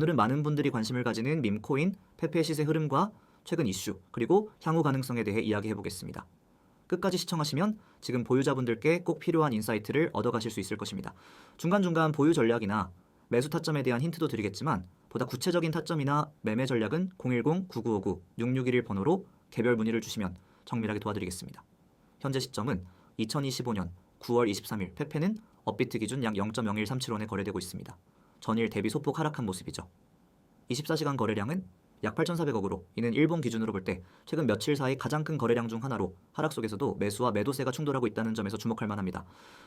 오늘은 많은 분들이 관심을 가지는 밈코인, 페페 시세 흐름과 최근 이슈, 그리고 향후 가능성에 대해 이야기해 보겠습니다. 끝까지 시청하시면 지금 보유자분들께 꼭 필요한 인사이트를 얻어가실 수 있을 것입니다. 중간중간 보유 전략이나 매수 타점에 대한 힌트도 드리겠지만 보다 구체적인 타점이나 매매 전략은 010-9959-6611 번호로 개별 문의를 주시면 정밀하게 도와드리겠습니다. 현재 시점은 2025년 9월 23일 페페는 업비트 기준 약 0.01375원에 거래되고 있습니다. 전일 대비 소폭 하락한 모습이죠. 24시간 거래량은 약 8,400억으로 이는 일본 기준으로 볼 때 최근 며칠 사이 가장 큰 거래량 중 하나로 하락 속에서도 매수와 매도세가 충돌하고 있다는 점에서 주목할 만합니다.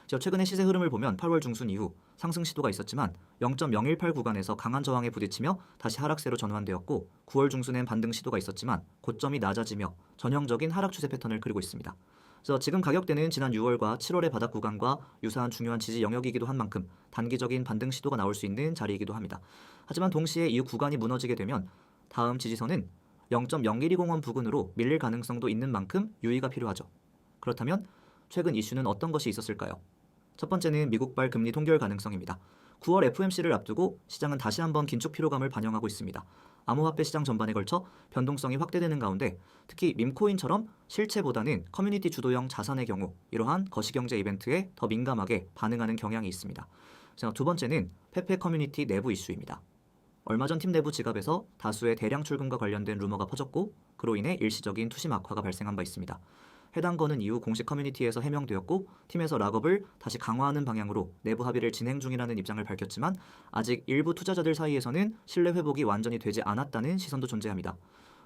저 최근의 시세 흐름을 보면 8월 중순 이후 상승 시도가 있었지만 0.018 구간에서 강한 저항에 부딪히며 다시 하락세로 전환되었고 9월 중순엔 반등 시도가 있었지만 고점이 낮아지며 전형적인 하락 추세 패턴을 그리고 있습니다. 그래서 지금 가격대는 지난 6월과 7월의 바닥 구간과 유사한 중요한 지지 영역이기도 한 만큼 단기적인 반등 시도가 나올 수 있는 자리이기도 합니다. 하지만 동시에 이 구간이 무너지게 되면 다음 지지선은 0.0120원 부근으로 밀릴 가능성도 있는 만큼 유의가 필요하죠. 그렇다면 최근 이슈는 어떤 것이 있었을까요? 첫 번째는 미국발 금리 동결 가능성입니다. 9월 FOMC를 앞두고 시장은 다시 한번 긴축 피로감을 반영하고 있습니다. 암호화폐 시장 전반에 걸쳐 변동성이 확대되는 가운데 특히 밈코인처럼 실체보다는 커뮤니티 주도형 자산의 경우 이러한 거시경제 이벤트에 더 민감하게 반응하는 경향이 있습니다. 두 번째는 페페 커뮤니티 내부 이슈입니다. 얼마 전 팀 내부 지갑에서 다수의 대량 출금과 관련된 루머가 퍼졌고 그로 인해 일시적인 투심 악화가 발생한 바 있습니다. 해당 건은 이후 공식 커뮤니티에서 해명되었고 팀에서 락업을 다시 강화하는 방향으로 내부 합의를 진행 중이라는 입장을 밝혔지만 아직 일부 투자자들 사이에서는 신뢰 회복이 완전히 되지 않았다는 시선도 존재합니다.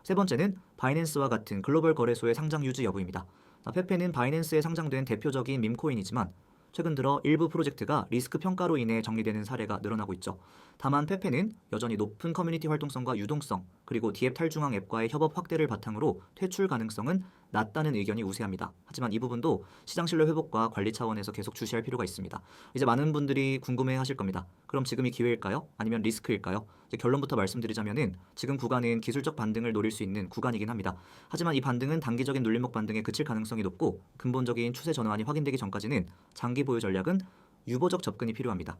세 번째는 바이낸스와 같은 글로벌 거래소의 상장 유지 여부입니다. 페페는 바이낸스에 상장된 대표적인 밈코인이지만 최근 들어 일부 프로젝트가 리스크 평가로 인해 정리되는 사례가 늘어나고 있죠. 다만 페페는 여전히 높은 커뮤니티 활동성과 유동성, 그리고 디앱 탈중앙 앱과의 협업 확대를 바탕으로 퇴출 가능성은 낮다는 의견이 우세합니다. 하지만 이 부분도 시장 신뢰 회복과 관리 차원에서 계속 주시할 필요가 있습니다. 이제 많은 분들이 궁금해 하실 겁니다. 그럼 지금이 기회일까요? 아니면 리스크일까요? 결론부터 말씀드리자면은 지금 구간은 기술적 반등을 노릴 수 있는 구간이긴 합니다. 하지만 이 반등은 단기적인 눌림목 반등에 그칠 가능성이 높고 근본적인 추세 전환이 확인되기 전까지는 장기 보유 전략은 유보적 접근이 필요합니다.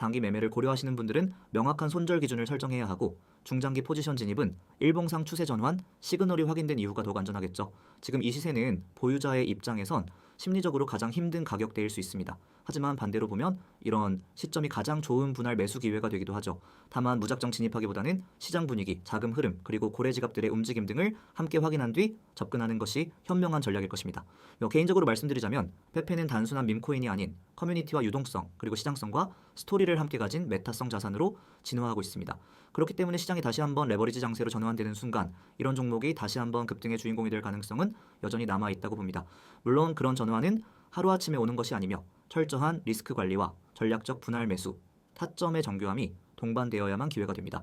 단기 매매를 고려하시는 분들은 명확한 손절 기준을 설정해야 하고 중장기 포지션 진입은 일봉상 추세 전환, 시그널이 확인된 이후가 더욱 안전하겠죠. 지금 이 시세는 보유자의 입장에선 심리적으로 가장 힘든 가격대일 수 있습니다. 하지만 반대로 보면 이런 시점이 가장 좋은 분할 매수 기회가 되기도 하죠. 다만 무작정 진입하기보다는 시장 분위기, 자금 흐름, 그리고 고래 지갑들의 움직임 등을 함께 확인한 뒤 접근하는 것이 현명한 전략일 것입니다. 개인적으로 말씀드리자면 페페는 단순한 밈코인이 아닌 커뮤니티와 유동성, 그리고 시장성과 스토리를 함께 가진 메타성 자산으로 진화하고 있습니다. 그렇기 때문에 시장이 다시 한번 레버리지 장세로 전환되는 순간 이런 종목이 다시 한번 급등의 주인공이 될 가능성은 여전히 남아 있다고 봅니다. 물론 그런 전환은 하루아침에 오는 것이 아니며 철저한 리스크 관리와 전략적 분할 매수, 타점의 정교함이 동반되어야만 기회가 됩니다.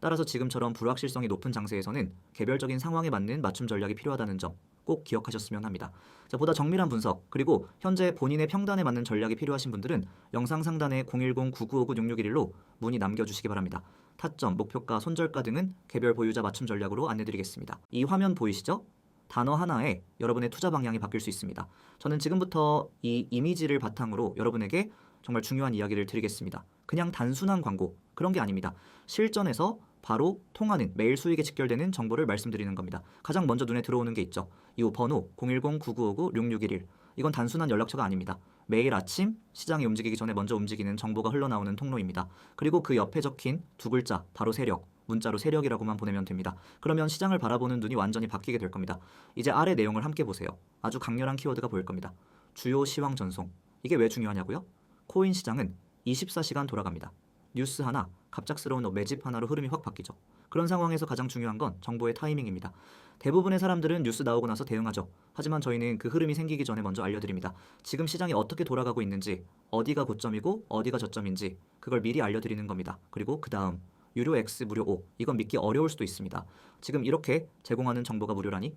따라서 지금처럼 불확실성이 높은 장세에서는 개별적인 상황에 맞는 맞춤 전략이 필요하다는 점 꼭 기억하셨으면 합니다. 자, 보다 정밀한 분석 그리고 현재 본인의 평단에 맞는 전략이 필요하신 분들은 영상 상단에 010-9959-6611로 문의 남겨주시기 바랍니다. 타점, 목표가, 손절가 등은 개별 보유자 맞춤 전략으로 안내드리겠습니다. 이 화면 보이시죠? 단어 하나에 여러분의 투자 방향이 바뀔 수 있습니다. 저는 지금부터 이 이미지를 바탕으로 여러분에게 정말 중요한 이야기를 드리겠습니다. 그냥 단순한 광고 그런 게 아닙니다. 실전에서 바로 통하는 매일 수익에 직결되는 정보를 말씀드리는 겁니다. 가장 먼저 눈에 들어오는 게 있죠. 이 번호 010-9959-6611 이건 단순한 연락처가 아닙니다. 매일 아침 시장이 움직이기 전에 먼저 움직이는 정보가 흘러나오는 통로입니다. 그리고 그 옆에 적힌 두 글자 바로 세력 문자로 세력이라고만 보내면 됩니다. 그러면 시장을 바라보는 눈이 완전히 바뀌게 될 겁니다. 이제 아래 내용을 함께 보세요. 아주 강렬한 키워드가 보일 겁니다. 주요 시황 전송. 이게 왜 중요하냐고요? 코인 시장은 24시간 돌아갑니다. 뉴스 하나, 갑작스러운 매집 하나로 흐름이 확 바뀌죠. 그런 상황에서 가장 중요한 건 정보의 타이밍입니다. 대부분의 사람들은 뉴스 나오고 나서 대응하죠. 하지만 저희는 그 흐름이 생기기 전에 먼저 알려드립니다. 지금 시장이 어떻게 돌아가고 있는지, 어디가 고점이고 어디가 저점인지 그걸 미리 알려드리는 겁니다. 그리고 그 다음 유료 X 무료 O 이건 믿기 어려울 수도 있습니다. 지금 이렇게 제공하는 정보가 무료라니?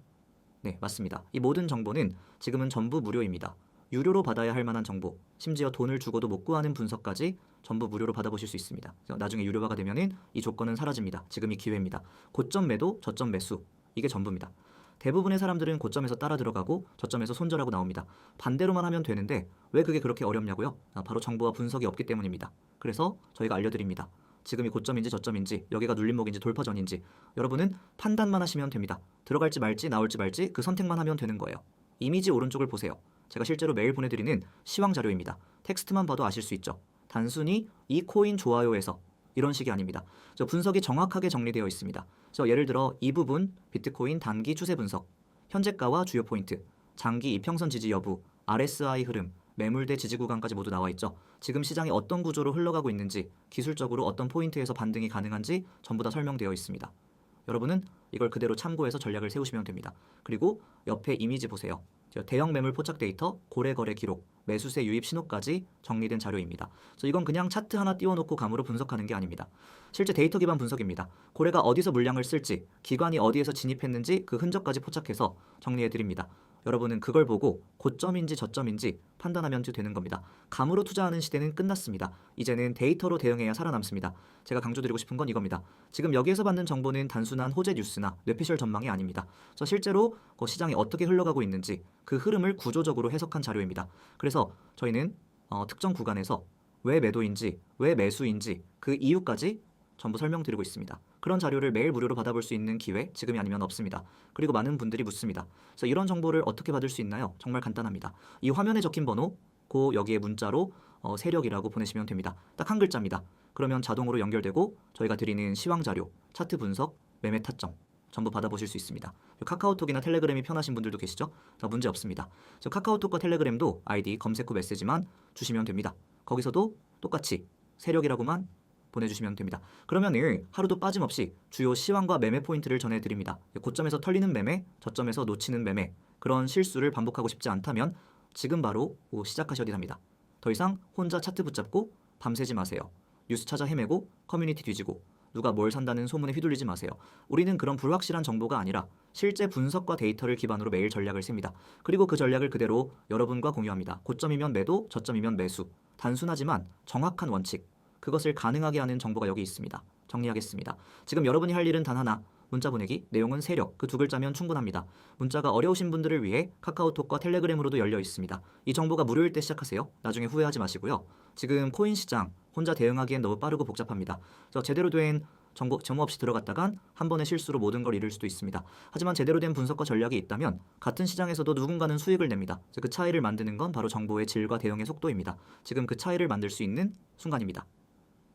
네, 맞습니다. 이 모든 정보는 지금은 전부 무료입니다. 유료로 받아야 할 만한 정보, 심지어 돈을 주고도 못 구하는 분석까지 전부 무료로 받아보실 수 있습니다. 나중에 유료화가 되면은 이 조건은 사라집니다. 지금이 기회입니다. 고점 매도, 저점 매수 이게 전부입니다. 대부분의 사람들은 고점에서 따라 들어가고 저점에서 손절하고 나옵니다. 반대로만 하면 되는데 왜 그게 그렇게 어렵냐고요? 아, 바로 정보와 분석이 없기 때문입니다. 그래서 저희가 알려드립니다. 지금이 고점인지 저점인지 여기가 눌림목인지 돌파전인지 여러분은 판단만 하시면 됩니다. 들어갈지 말지 나올지 말지 그 선택만 하면 되는 거예요. 이미지 오른쪽을 보세요. 제가 실제로 매일 보내드리는 시황 자료입니다. 텍스트만 봐도 아실 수 있죠. 단순히 이 코인 좋아요에서 이런 식이 아닙니다. 저 분석이 정확하게 정리되어 있습니다. 저 예를 들어 이 부분 비트코인 단기 추세 분석, 현재가와 주요 포인트, 장기 이평선 지지 여부, RSI 흐름, 매물대 지지 구간까지 모두 나와 있죠. 지금 시장이 어떤 구조로 흘러가고 있는지, 기술적으로 어떤 포인트에서 반등이 가능한지 전부 다 설명되어 있습니다. 여러분은 이걸 그대로 참고해서 전략을 세우시면 됩니다. 그리고 옆에 이미지 보세요. 저 대형 매물 포착 데이터, 고래 거래 기록, 매수세 유입 신호까지 정리된 자료입니다. 그래서 이건 그냥 차트 하나 띄워놓고 감으로 분석하는 게 아닙니다. 실제 데이터 기반 분석입니다. 고래가 어디서 물량을 쓸지, 기관이 어디에서 진입했는지 그 흔적까지 포착해서 정리해 드립니다. 여러분은 그걸 보고 고점인지 저점인지 판단하면 되는 겁니다. 감으로 투자하는 시대는 끝났습니다. 이제는 데이터로 대응해야 살아남습니다. 제가 강조드리고 싶은 건 이겁니다. 지금 여기에서 받는 정보는 단순한 호재 뉴스나 뇌피셜 전망이 아닙니다. 저 실제로 그 시장이 어떻게 흘러가고 있는지 그 흐름을 구조적으로 해석한 자료입니다. 그래서 저희는 어, 특정 구간에서 왜 매도인지 왜 매수인지 그 이유까지 전부 설명드리고 있습니다. 그런 자료를 매일 무료로 받아볼 수 있는 기회 지금이 아니면 없습니다. 그리고 많은 분들이 묻습니다. 그래서 이런 정보를 어떻게 받을 수 있나요? 정말 간단합니다. 이 화면에 적힌 번호, 그 여기에 문자로 어, 세력이라고 보내시면 됩니다. 딱 한 글자입니다. 그러면 자동으로 연결되고 저희가 드리는 시황 자료, 차트 분석, 매매 타점 전부 받아보실 수 있습니다. 카카오톡이나 텔레그램이 편하신 분들도 계시죠? 자, 문제 없습니다. 저 카카오톡과 텔레그램도 아이디 검색 후 메시지만 주시면 됩니다. 거기서도 똑같이 세력이라고만 보내주시면 됩니다. 그러면은 하루도 빠짐없이 주요 시황과 매매 포인트를 전해드립니다. 고점에서 털리는 매매, 저점에서 놓치는 매매 그런 실수를 반복하고 싶지 않다면 지금 바로 시작하셔야 합니다. 더 이상 혼자 차트 붙잡고 밤새지 마세요. 뉴스 찾아 헤매고 커뮤니티 뒤지고 누가 뭘 산다는 소문에 휘둘리지 마세요. 우리는 그런 불확실한 정보가 아니라 실제 분석과 데이터를 기반으로 매일 전략을 셉니다. 그리고 그 전략을 그대로 여러분과 공유합니다. 고점이면 매도, 저점이면 매수. 단순하지만 정확한 원칙. 그것을 가능하게 하는 정보가 여기 있습니다. 정리하겠습니다. 지금 여러분이 할 일은 단 하나. 문자 보내기, 내용은 세력, 그 두 글자면 충분합니다. 문자가 어려우신 분들을 위해 카카오톡과 텔레그램으로도 열려 있습니다. 이 정보가 무료일 때 시작하세요. 나중에 후회하지 마시고요. 지금 코인 시장 혼자 대응하기엔 너무 빠르고 복잡합니다. 그래서 제대로 된 정보 점호 없이 들어갔다간 한 번의 실수로 모든 걸 잃을 수도 있습니다. 하지만 제대로 된 분석과 전략이 있다면 같은 시장에서도 누군가는 수익을 냅니다. 그 차이를 만드는 건 바로 정보의 질과 대응의 속도입니다. 지금 그 차이를 만들 수 있는 순간입니다.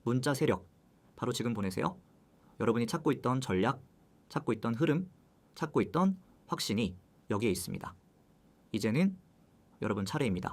문자 세력 바로 지금 보내세요. 여러분이 찾고 있던 전략, 찾고 있던 흐름, 찾고 있던 확신이 여기에 있습니다. 이제는 여러분 차례입니다.